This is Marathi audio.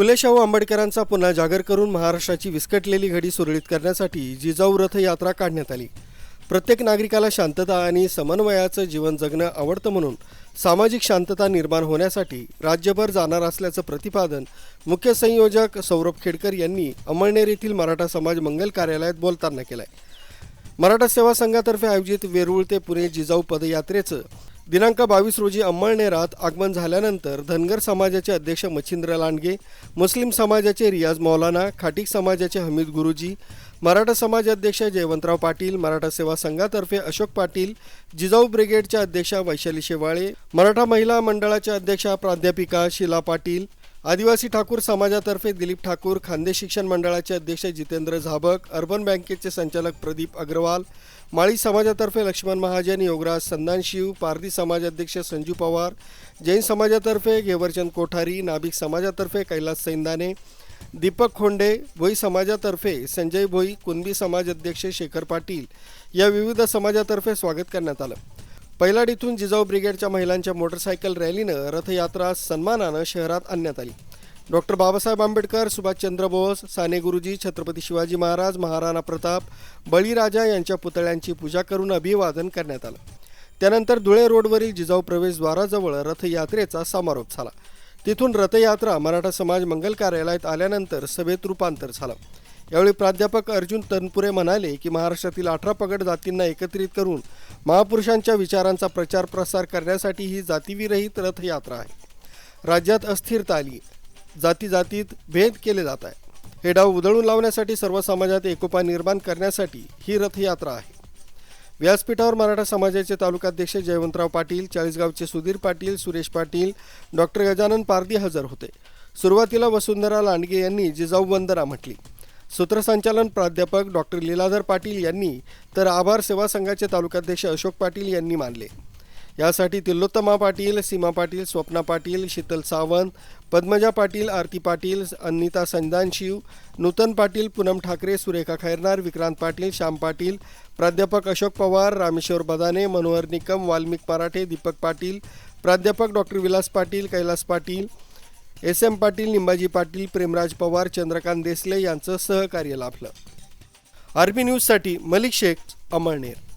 फुले शाहू आंबेडकरांचा पुन्हा जागर करून महाराष्ट्राची विस्कटलेली घडी सुरळीत करण्यासाठी जिजाऊ रथयात्रा काढण्यात आली. प्रत्येक नागरिकाला शांतता आणि समन्वयाचं जीवन जगणं आवडतं म्हणून सामाजिक शांतता निर्माण होण्यासाठी राज्यभर जाणार असल्याचं प्रतिपादन मुख्य संयोजक सौरभ खेडकर यांनी अमळनेर येथील मराठा समाज मंगल कार्यालयात बोलताना केलं आहे मराठा सेवा संघातर्फे आयोजित वेरूळ ते पुणे जिजाऊ पदयात्रेचं दिनांक बावीस रोजी अंमळनेरात आगमन झाल्यानंतर धनगर समाजाचे अध्यक्ष मच्छिंद्र लांडगे मुस्लिम समाजाचे रियाज मौलाना खाटीक समाजाचे हमीद गुरुजी मराठा समाज अध्यक्ष जयवंतराव पाटील मराठा सेवा संघातर्फे अशोक पाटील जिजाऊ ब्रिगेडच्या अध्यक्षा वैशाली शेवाळे मराठा महिला मंडळाच्या अध्यक्षा प्राध्यापिका शिला पाटील आदिवासी ठाकूर समाजातर्फे दिलीप ठाकूर खांदे शिक्षण मंडळाचे अध्यक्ष जितेंद्र झाबक अर्बन बँकेचे संचालक प्रदीप अग्रवाल माळी समाजातर्फे लक्ष्मण महाजन योगराज संदानशिव पारधी समाज अध्यक्ष संजू पवार जैन समाजातर्फे घेवरचंद कोठारी नाभिक समाजातर्फे कैलास सैंदाने दीपक खोंडे भोई समाजातर्फे संजय भोई कुणबी समाज अध्यक्ष शेखर पाटील या विविध समाजातर्फे स्वागत करण्यात आलं. पैलाड इथून जिजाऊ ब्रिगेडच्या महिलांच्या मोटरसायकल रॅलीनं रथयात्रा सन्मानानं शहरात आणण्यात आली. डॉक्टर बाबासाहेब आंबेडकर सुभाषचंद्र बोस साने गुरुजी छत्रपती शिवाजी महाराज महाराणा प्रताप बळीराजा यांच्या पुतळ्यांची पूजा करून अभिवादन करण्यात आलं. त्यानंतर धुळे रोडवरील जिजाऊ प्रवेशद्वाराजवळ रथयात्रेचा समारोप झाला. तिथून रथयात्रा मराठा समाज मंगल कार्यालयात आल्यानंतर सभेत रूपांतर झालं. यावेळी प्राध्यापक अर्जुन तनपुरे म्हणाले की महाराष्ट्रातील अठरा पगड जातींना एकत्रित करून महापुरुषांच्या विचारांचा प्रचार प्रसार करण्यासाठी ही जातीविरहित रथयात्रा आहे. राज्यात अस्थिरता आली. जाती जातीत भेद केले जात आहे. हे डाव उधळून लावण्यासाठी सर्व समाजात एकोपा निर्माण करण्यासाठी ही रथयात्रा आहे. व्यासपीठावर मराठा समाजाचे तालुकाध्यक्ष जयवंतराव पाटील चाळीसगावचे सुधीर पाटील सुरेश पाटील डॉक्टर गजानन पारधी हजर होते. सुरुवातीला वसुंधरा लांडगे यांनी जिजाऊ वंदना म्हटली. सूत्रसंचालन प्राध्यापक डॉक्टर लीलाधर पाटील यांनी तर आभार सेवा संघाचे तालुकाध्यक्ष अशोक पाटील यांनी मानले. यासाठी तिल्लोत्तमा पाटील सीमा पाटील स्वप्ना पाटील शीतल सावंत पद्मजा पाटील आरती पाटील अनिता संदानशिव नूतन पाटील पूनम ठाकरे सुरेखा खैरनार विक्रांत पाटील श्याम पाटील प्राध्यापक अशोक पवार रामेश्वर बदाने मनोहर निकम वाल्मिक मराठे दीपक पाटील प्राध्यापक doctor Vilas Patil Kailas Patil S M Patil Nimbaji Patil Premraj Pawar Chandrakant Desale यांचं सहकार्य लाभलं. आर्मी न्यूजसाठी मलिक शेख अमळनेर.